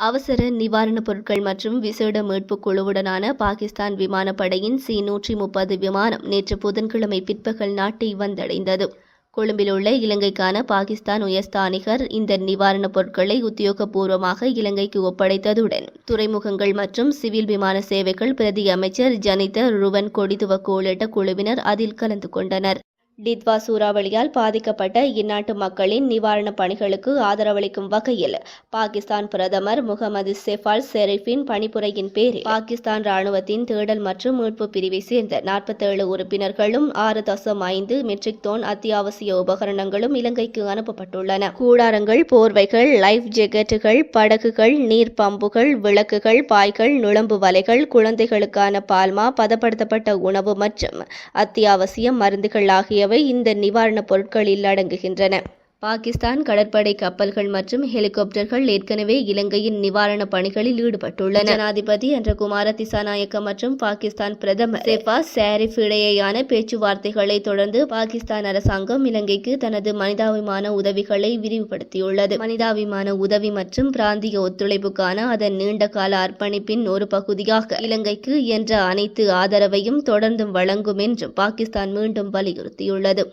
அவசர நிவாரணப் பொருட்கள் மற்றும் விசேட மீட்புக் குழுவுடனான பாகிஸ்தான் விமானப்படையின் சி நூற்றி முப்பது விமானம் நேற்று புதன்கிழமை பிற்பகல் நாட்டை வந்தடைந்தது. கொழும்பில் உள்ள இலங்கைக்கான பாகிஸ்தான் உயர்ஸ்தானிகர் இந்த நிவாரணப் பொருட்களை உத்தியோகபூர்வமாக இலங்கைக்கு ஒப்படைத்ததுடன் துறைமுகங்கள் மற்றும் சிவில் விமான சேவைகள் பிரதி அமைச்சர் ஜனித ருவன் கொடிதுவக்கு உள்ளிட்ட குழுவினர் அதில் கலந்து கொண்டனர். டித்வா சூறாவளியால் பாதிக்கப்பட்ட இந்நாட்டு மக்களின் நிவாரணப் பணிகளுக்கு ஆதரவளிக்கும் வகையில் பாகிஸ்தான் பிரதமர் முகமது செஃபால் ஷெரீஃபின் பணிப்புரையின் பேரில் பாகிஸ்தான் ராணுவத்தின் தேடல் மற்றும் மீட்பு பிரிவை சேர்ந்த நாற்பத்தேழு உறுப்பினர்களும் ஆறு தசம் ஐந்து மெட்ரிக் டோன் அத்தியாவசிய உபகரணங்களும் இலங்கைக்கு அனுப்பப்பட்டுள்ளன. கூடாரங்கள் போர்வைகள் லைஃப் ஜெக்கெட்டுகள் படகுகள் நீர் பம்புகள் விளக்குகள் பாய்கள் நுழம்பு வலைகள் குழந்தைகளுக்கான பால்மா பதப்படுத்தப்பட்ட உணவு மற்றும் அத்தியாவசிய மருந்துகள் ஆகிய ஆகியவை இந்த நிவாரணப் பொருட்களில் அடங்குகின்றன பாகிஸ்தான் கடற்படை கப்பல்கள் மற்றும் ஹெலிகாப்டர்கள் ஏற்கனவே இலங்கையின் நிவாரணப் பணிகளில் ஈடுபட்டுள்ளன. ஜனாதிபதி என்ற குமார திசாநாயக்க மற்றும் பாகிஸ்தான் பிரதமர் செஃபா சேரிஃப் இடையேயான பேச்சுவார்த்தைகளை தொடர்ந்து பாகிஸ்தான் அரசாங்கம் இலங்கைக்கு தனது மனிதாபிமான உதவிகளை விரிவுபடுத்தியுள்ளது. மனிதாபிமான உதவி மற்றும் பிராந்திய ஒத்துழைப்புக்கான அதன் நீண்டகால அர்ப்பணிப்பின் ஒரு பகுதியாக இலங்கைக்கு என்ற அனைத்து ஆதரவையும் தொடர்ந்தும் வழங்கும் என்றும் பாகிஸ்தான் மீண்டும் வலியுறுத்தியுள்ளது.